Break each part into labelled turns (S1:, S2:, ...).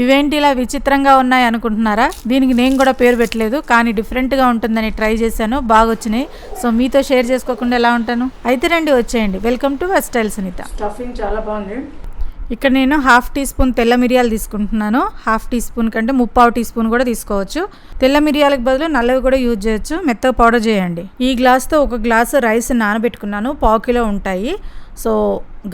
S1: ఇవేంటి ఇలా విచిత్రంగా ఉన్నాయి అనుకుంటున్నారా? దీనికి నేను కూడా పేరు పెట్టలేదు కానీ డిఫరెంట్గా ఉంటుందని ట్రై చేశాను బాగా వచ్చినాయి సో మీతో షేర్ చేసుకోకుండా ఎలా ఉంటాను? అయితే రండి వచ్చేయండి. Welcome to west style Sunitha.
S2: Stuffing చాలా బాగుంది.
S1: ఇక్కడ నేను హాఫ్ టీ స్పూన్ తెల్ల మిరియాలు తీసుకుంటున్నాను. హాఫ్ టీ స్పూన్ కంటే ముప్పావు టీ స్పూన్ కూడా తీసుకోవచ్చు. తెల్ల మిరియాలకు బదులు నల్లవి కూడా యూజ్ చేయొచ్చు. మెత్తగా పౌడర్ చేయండి. ఈ గ్లాస్తో ఒక గ్లాసు రైస్ నానబెట్టుకున్నాను. పావు కిలో ఉంటాయి. సో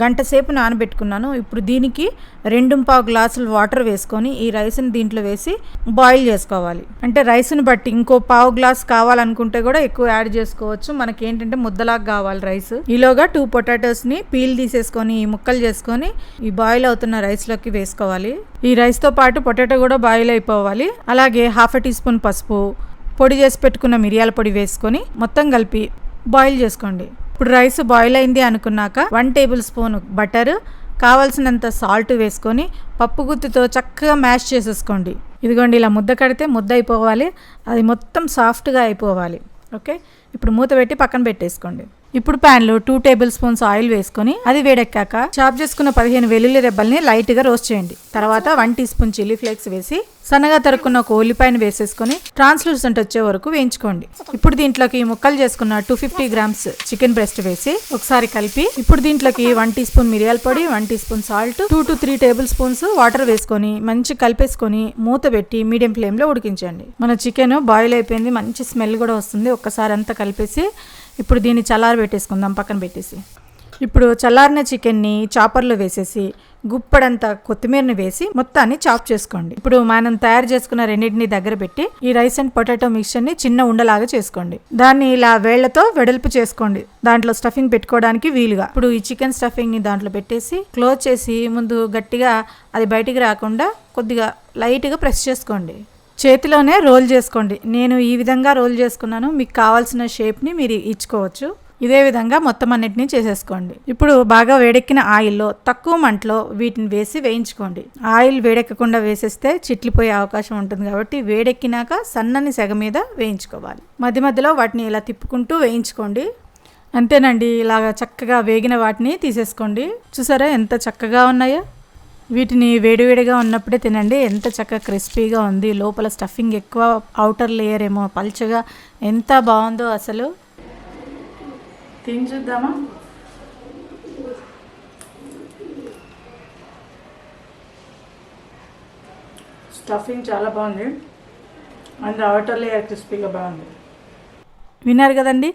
S1: గంట సేపు నానబెట్టుకున్నాను. ఇప్పుడు దీనికి రెండు పావు గ్లాసులు వాటర్ వేసుకొని ఈ రైస్ని దీంట్లో వేసి బాయిల్ చేసుకోవాలి. అంటే రైస్ని బట్టి ఇంకో పావు గ్లాస్ కావాలనుకుంటే కూడా ఎక్కువ యాడ్ చేసుకోవచ్చు. మనకి ఏంటంటే ముద్దలాగా కావాలి రైస్. ఈలోగా టూ పొటాటోస్ని పీల్ తీసేసుకొని ముక్కలు చేసుకొని ఈ బాయిల్ అవుతున్న రైస్లోకి వేసుకోవాలి. ఈ రైస్తో పాటు పొటాటో కూడా బాయిల్ అయిపోవాలి. అలాగే హాఫ్ టీ స్పూన్ పసుపు పొడి చేసి పెట్టుకున్న మిరియాల పొడి వేసుకొని మొత్తం కలిపి బాయిల్ చేసుకోండి. ఇప్పుడు రైస్ బాయిల్ అయింది అనుకున్నాక వన్ టేబుల్ స్పూన్ బటర్ కావలసినంత సాల్ట్ వేసుకొని పప్పు గుత్తితో చక్కగా మ్యాష్ చేసేసుకోండి. ఇదిగోండి ఇలా ముద్ద కడితే ముద్ద అయిపోవాలి. అది మొత్తం సాఫ్ట్గా అయిపోవాలి. ఓకే ఇప్పుడు మూత పెట్టి పక్కన పెట్టేసుకోండి. ఇప్పుడు ప్యాన్లో టూ టేబుల్ స్పూన్స్ ఆయిల్ వేసుకొని అది వేడెక్కాక చాప్ చేసుకున్న పదిహేను వెల్లుల్లి రెబ్బల్ని లైట్గా రోస్ట్ చేయండి. తర్వాత one teaspoon chilli flakes వేసి సన్నగా తరుక్కున్న ఒక ఉల్లిపాయను వేసేసుకొని ట్రాన్స్లూసెంట్ వచ్చే వరకు వేయించుకోండి. ఇప్పుడు దీంట్లోకి ముక్కలు చేసుకున్న two fifty grams chicken breast వేసి ఒకసారి కలిపి ఇప్పుడు దీంట్లోకి వన్ టీ స్పూన్ మిరియాల పొడి one teaspoon salt two to three tablespoons water వేసుకొని మంచి కలిపేసుకొని మూత పెట్టి మీడియం ఫ్లేమ్లో ఉడికించండి. మన చికెన్ బాయిల్ అయిపోయింది మంచి స్మెల్ కూడా వస్తుంది. ఒక్కసారి అంతా కలిపేసి ఇప్పుడు దీన్ని చల్లారి పెట్టేసుకుందాం పక్కన పెట్టేసి. ఇప్పుడు చల్లారిన చికెన్ని చాపర్లో వేసేసి గుప్పడంతా కొత్తిమీరని వేసి మొత్తాన్ని చాప్ చేసుకోండి. ఇప్పుడు మనం తయారు చేసుకున్న రెండింటిని దగ్గర పెట్టి ఈ రైస్ అండ్ పొటాటో మిక్చర్ని చిన్న ఉండలాగా చేసుకోండి. దాన్ని ఇలా వేళ్ళతో వెడల్పు చేసుకోండి. దాంట్లో స్టఫింగ్ పెట్టుకోవడానికి వీలుగా. ఇప్పుడు ఈ చికెన్ స్టఫింగ్ని దాంట్లో పెట్టేసి క్లోజ్ చేసి ముందు గట్టిగా అది బయటికి రాకుండా కొద్దిగా లైట్గా ప్రెస్ చేసుకోండి. చేతిలోనే రోల్ చేసుకోండి. నేను ఈ విధంగా రోల్ చేసుకున్నాను. మీకు కావాల్సిన షేప్ని మీరు ఇచ్చుకోవచ్చు. ఇదే విధంగా మొత్తం అన్నిటినీ చేసేసుకోండి. ఇప్పుడు బాగా వేడెక్కిన ఆయిల్లో తక్కువ మంటలో వీటిని వేసి వేయించుకోండి. ఆయిల్ వేడెక్కకుండా వేసేస్తే చిట్లిపోయే అవకాశం ఉంటుంది కాబట్టి వేడెక్కినాక సన్నని సెగ మీద వేయించుకోవాలి. మధ్య మధ్యలో వాటిని ఇలా తిప్పుకుంటూ వేయించుకోండి. అంతేనండి ఇలాగ చక్కగా వేగిన వాటిని తీసేసుకోండి. చూసారా ఎంత చక్కగా ఉన్నాయో? వీటిని వేడివేడిగా ఉన్నప్పుడే తినండి. ఎంత చక్కగా క్రిస్పీగా ఉంది. లోపల స్టఫింగ్ ఎక్కువ అవుటర్ లేయర్ ఏమో పల్చగా ఎంత బాగుందో అసలు.
S2: తిని చూద్దామా? స్టఫింగ్ చాలా బాగుంది. అండ్ అవుటర్ లేయర్ క్రిస్పీగా బాగుంది.
S1: విన్నారు కదండి.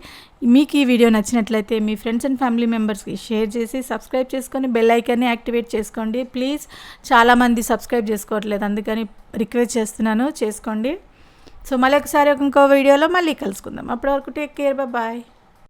S1: మీకు ఈ వీడియో నచ్చినట్లయితే మీ ఫ్రెండ్స్ అండ్ ఫ్యామిలీ మెంబర్స్కి షేర్ చేసి సబ్స్క్రైబ్ చేసుకొని బెల్ ఐకాన్ని యాక్టివేట్ చేసుకోండి. ప్లీజ్ చాలామంది సబ్స్క్రైబ్ చేసుకోవట్లేదు. అందుకని రిక్వెస్ట్ చేస్తున్నాను. చేసుకోండి. సో మళ్ళీ ఒకసారి ఇంకో వీడియోలో మళ్ళీ కలుసుకుందాం. అప్పటి వరకు టేక్ కేర్. బాయ్.